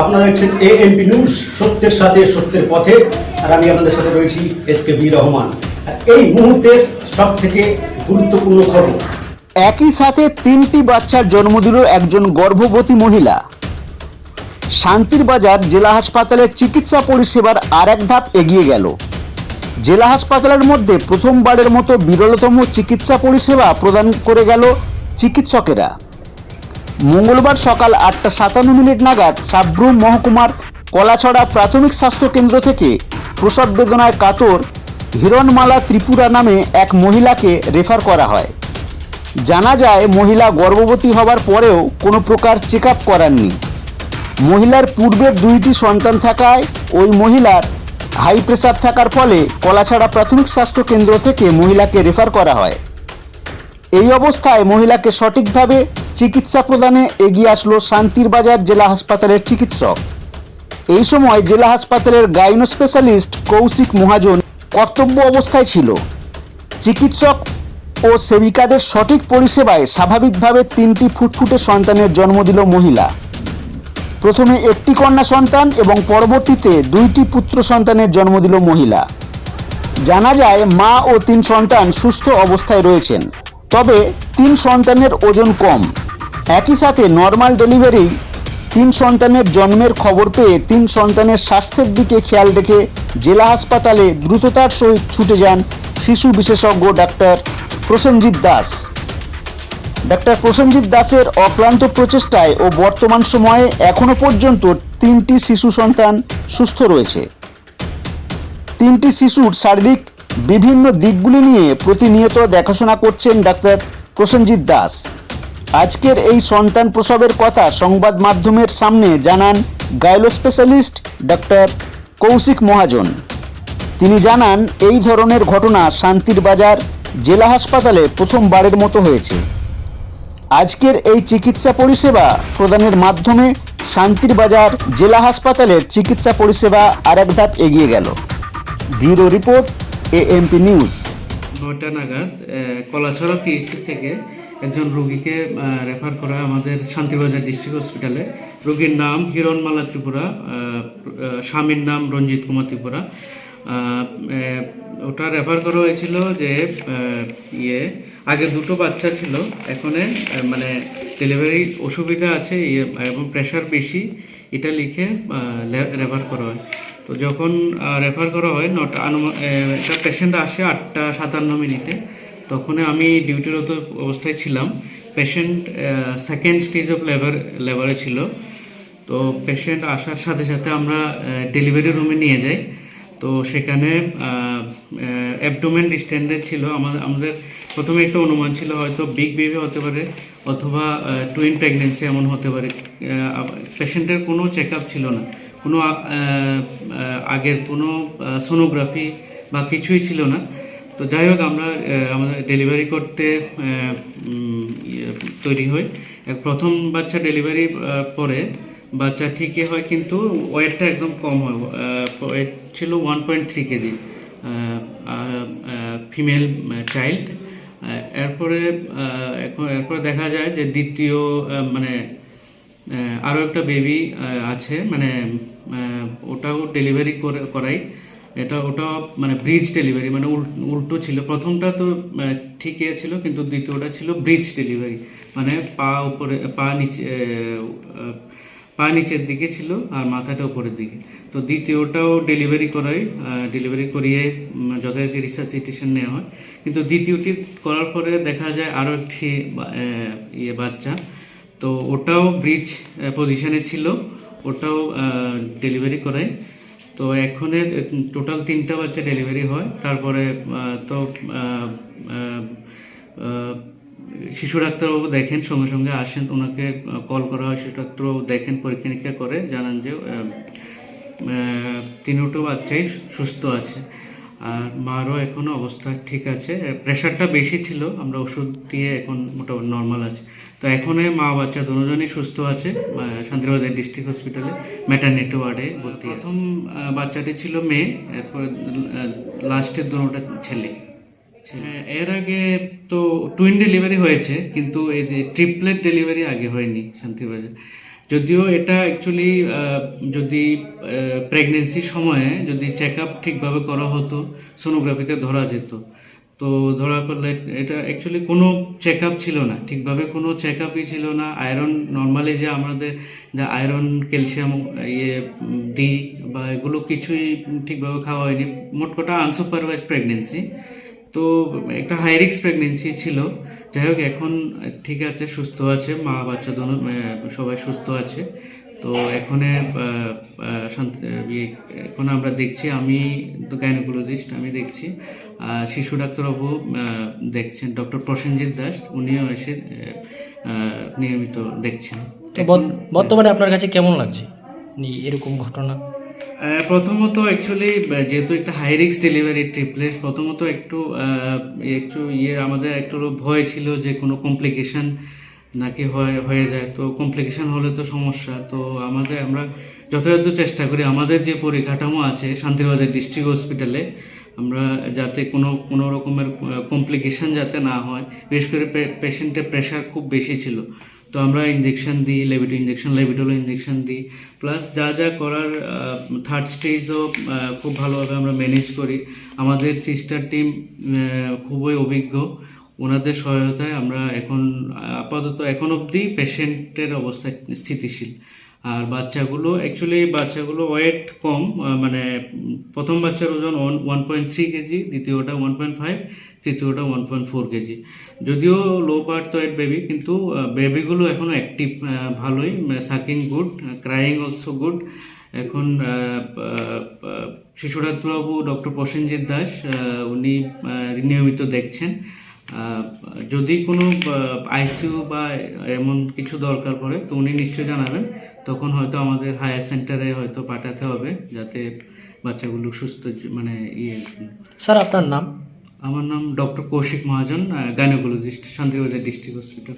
আপনারা দেখছেন এ MP news সত্যের সাথে সত্যের পথে, আর আমি আপনাদের সাথে রয়েছি এস কে বি রহমান। এই মুহূর্তের সব থেকে গুরুত্বপূর্ণ খবর। একই সাথে তিনটি বাচ্চার জন্ম দিল একজন গর্ভবতী মহিলা। শান্তির বাজার জেলা হাসপাতালের চিকিৎসা পরিষেবার আর এক ধাপ এগিয়ে গেল। জেলা হাসপাতালের মধ্যে প্রথমবারের মতো বিরলতম চিকিৎসা পরিষেবা প্রদান করে গেল চিকিৎসকেরা। মঙ্গলবার সকাল আটটা সাতান্ন মিনিট নাগাদ সাব্রুম মহকুমার কলাছড়া প্রাথমিক স্বাস্থ্য কেন্দ্র থেকে প্রসব বেদনায় কাতর হিরণমালা ত্রিপুরা নামে এক মহিলাকে রেফার করা হয়। জানা যায়, মহিলা গর্ভবতী হবার পরেও কোনো প্রকার চেক আপ করাননি। মহিলার পূর্বের দুইটি সন্তান থাকায় ওই মহিলার হাই প্রেসার থাকার ফলে কলাছড়া প্রাথমিক স্বাস্থ্য কেন্দ্র থেকে মহিলাকে রেফার করা হয়। এই অবস্থায় মহিলাকে সঠিকভাবে চিকিৎসা প্রদানে এগিয়ে আসলো শান্তির বাজার জেলা হাসপাতালের চিকিৎসক। এই সময় জেলা হাসপাতালের গাইনো স্পেশালিস্ট কৌশিক মহাজন কর্তব্য অবস্থায় ছিল। চিকিৎসক ও সেবিকাদের সঠিক পরিষেবায় স্বাভাবিকভাবে তিনটি ফুটফুটে সন্তানের জন্ম দিল মহিলা। প্রথমে একটি কন্যা সন্তান এবং পরবর্তীতে দুইটি পুত্র সন্তানের জন্ম দিল মহিলা। জানা যায়, মা ও তিন সন্তান সুস্থ অবস্থায় রয়েছেন। তবে তিন সন্তানের ওজন কম। একই সাথে নর্মাল ডেলিভারি তিন সন্তানের জন্মের খবর পেয়ে তিন সন্তানের স্বাস্থ্যের দিকে খেয়াল রেখে জেলা হাসপাতালে দ্রুততার সহিত ছুটে যান শিশু বিশেষজ্ঞ ডাক্তার প্রসেনজিৎ দাস। ডাক্তার প্রসেনজিৎ দাসের অক্লান্ত প্রচেষ্টায় ও বর্তমান সময়ে এখনও পর্যন্ত তিনটি শিশু সন্তান সুস্থ রয়েছে। তিনটি শিশুর শারীরিক বিভিন্ন দিকগুলি নিয়ে প্রতিনিয়ত দেখাশোনা করছেন ডাক্তার প্রসেনজিৎ দাস। আজকের এই সন্তান প্রসবের কথা সংবাদ মাধ্যমের সামনে জানান গাইলো স্পেশালিস্ট ডাক্তার কৌশিক মহাজন। তিনি জানান, এই ধরনের ঘটনা শান্তির বাজার, জেলা হাসপাতালে প্রথমবারের মতো হয়েছে। আজকের এই চিকিৎসা পরিষেবা প্রদানের মাধ্যমে শান্তির বাজার, জেলা হাসপাতালের চিকিৎসা পরিষেবা আর এক ধাপ এগিয়ে গেল। Bureau report, AMP news. নয়টা নাগাদ কলাছড়া পিএইচসি থেকে একজন রোগীকে রেফার করা আমাদের শান্তিবাজার ডিস্ট্রিক্ট হসপিটালে রোগীর নাম হিরণমালা ত্রিপুরা স্বামীর নাম রঞ্জিত কুমার ত্রিপুরা। ওটা রেফার করা হয়েছিল যে ইয়ে আগে দুটো বাচ্চা ছিল এখন মানে ডেলিভারি অসুবিধা আছে ইয়ে, এবং প্রেশার বেশি এটা লিখে রেফার করা হয়। তো যখন রেফার করা হয় নটা আনুমা আহ, একটা পেশেন্ট আসে আটটা সাতান্ন মিনিটে। তখন আমি ডিউটিরত অবস্থায় ছিলাম। Patient second stage of labour লেবারে ছিল। তো পেশেন্ট আসার সাথে সাথে আমরা ডেলিভারি রুমে নিয়ে যাই। তো সেখানে অ্যাবডোমেন ডিস্টেন্ডেড ছিল। আমাদের আমাদের প্রথমে একটা অনুমান ছিল, হয়তো বিগ বেবি হতে পারে অথবা টুইন প্রেগনেন্সি এমন হতে পারে। পেশেন্টের কোনো চেক ছিল না। কোনো আগের কোনো সোনোগ্রাফি বা কিছুই ছিল না। তো যাই হোক আমরা আমাদের ডেলিভারি করতে ইয়ে, তৈরি হই। প্রথম বাচ্চা ডেলিভারি পরে বাচ্চা ঠিকই হয় কিন্তু ওয়েটটা একদম কম হয়। ওয়েট ছিল one point three KG female child এরপরে এখন এরপরে দেখা যায় যে দ্বিতীয় মানে আরও একটা বেবি আছে। মানে ওটাও ডেলিভারি করে করাই। এটা ওটা মানে ব্রিজ ডেলিভারি মানে উল- উল্টো ছিল। প্রথমটা তো ঠিকই ছিল, কিন্তু দ্বিতীয়টা ছিল ব্রিজ ডেলিভারি মানে পা উপরে, পা নিচে পা নিচের দিকে ছিল আর মাথাটা উপরের দিকে। তো দ্বিতীয়টাও ডেলিভারি করাই ডেলিভারি করিয়ে যথারীতি রিসার্চিটেশন নেওয়া হয়। কিন্তু দ্বিতীয়টি করার পরে দেখা যায় আরও একটি ইয়ে বাচ্চা। তো ওটাও ব্রিজ পজিশনে ছিল। ওটাও ডেলিভারি করাই। তো এখনের টোটাল তিনটা বাচ্চা ডেলিভারি হয়। তারপরে তো শিশু ডাক্তারবাবু দেখেন, সঙ্গে সঙ্গে আসেন, ওনাকে কল করা হয়, শিশু ডাক্তারবাবু দেখেন, পরীক্ষা নিরীক্ষা করে, জানান যে তিনটো বাচ্চাই সুস্থ আছে। আর মারও এখনও অবস্থা ঠিক আছে। প্রেশারটা বেশি ছিল, আমরা ওষুধ দিয়ে এখন মোটামুটি নর্মাল আছে। তো এখন মা বাচ্চা দুজনই সুস্থ আছে শান্তিবাজার ডিস্ট্রিক্ট হসপিটালে ম্যাটারনিটি ওয়ার্ডে ভর্তি প্রথম বাচ্চাটি ছিল মেয়ে এরপরে লাস্টের দুটোটা ছেলে। হ্যাঁ, এর আগে তো টুইন ডেলিভারি হয়েছে কিন্তু এই যে ট্রিপলেট ডেলিভারি আগে হয়নি শান্তিবাজার। যদিও এটা অ্যাকচুয়ালি যদি প্রেগনেন্সির সময়ে যদি চেক আপ ঠিকভাবে করা হতো সোনোগ্রাফিতে ধরা যেত। তো ধরা পড়লে এটা অ্যাকচুয়ালি কোনো চেক আপ ছিল না। ঠিকভাবে কোনো চেক আপই ছিল না। আয়রন নর্মালি যে আমাদের যে আয়রন ক্যালসিয়াম ইয়ে দিই বা এগুলো কিছুই ঠিকভাবে খাওয়া হয়নি। মোট কথা আনসুপারভাইজ প্রেগনেন্সি তো একটা হাই রিক্স প্রেগনেন্সি ছিল। যাই হোক, এখন ঠিক আছে, সুস্থ আছে। মা, বাচ্চা দোনো সবাই সুস্থ আছে। তো এখন এখন আমরা দেখছি। আমি তো গাইনোকোলজিস্ট আমি দেখছি। শিশু ডাক্তারবাবু দেখছেন ডক্টর প্রসেনজিৎ দাস উনিও এসে নিয়মিত দেখছেন। বর্তমানে আপনার কাছে কেমন লাগছে? এরকম ঘটনা? প্রথমত অ্যাকচুয়ালি যেহেতু একটা হাই রিস্ক ডেলিভারি ট্রিপলেস প্রথমত একটু একটু ইয়ে আমাদের একটু ভয় ছিল যে কোনো কমপ্লিকেশন নাকি হয় হয়ে যায়। তো কমপ্লিকেশন হলে তো সমস্যা। তো আমাদের আমরা যথাযথ চেষ্টা করি। আমাদের যে পরিকাঠামো আছে শান্তিবাজার ডিস্ট্রিক্ট হসপিটালে আমরা যাতে কোনো কোনো রকমের কমপ্লিকেশন যাতে না হয়, বিশেষ করে পেশেন্টের প্রেশার খুব বেশি ছিল। তো আমরা ইঞ্জেকশন দিই লেবিটো ইঞ্জেকশন লেবিটোলো ইঞ্জেকশন দিই। প্লাস যা যা করার থার্ড স্টেজও খুব ভালোভাবে আমরা ম্যানেজ করি। আমাদের সিস্টার টিম খুবই অভিজ্ঞ। ওনাদের সহায়তায় আমরা এখন, আপাতত এখন অবধি পেশেন্টের অবস্থা স্থিতিশীল। আর বাচ্চাগুলো অ্যাকচুয়ালি বাচ্চাগুলো ওয়েট কম মানে প্রথম বাচ্চার ওজন ওয়ান পয়েন্ট থ্রি কেজি দ্বিতীয়টা ওয়ান পয়েন্ট ফাইভ তৃতীয়টা ওয়ান পয়েন্ট ফোর কেজি। যদিও লো বার্থ ওয়েট বেবি কিন্তু বেবিগুলো এখনও অ্যাক্টিভ ভালোই sucking good crying also good এখন আহ, আহ, আহ, শিশু ডাক্তারবাবু ডক্টর প্রসেনজিৎ দাস উনি নিয়মিত দেখছেন। যদি কোনো আইসিইউ বা এমন কিছু দরকার পড়ে তো উনি নিশ্চয়ই জানাবেন। তখন হয়তো আমাদের হায়ার সেন্টারে হয়তো পাঠাতে হবে যাতে বাচ্চাগুলো সুস্থ মানে ইয়ে স্যার আপনার নাম? আমার নাম doctor Koushik Mahajan gynaecologist Shantibazar district hospital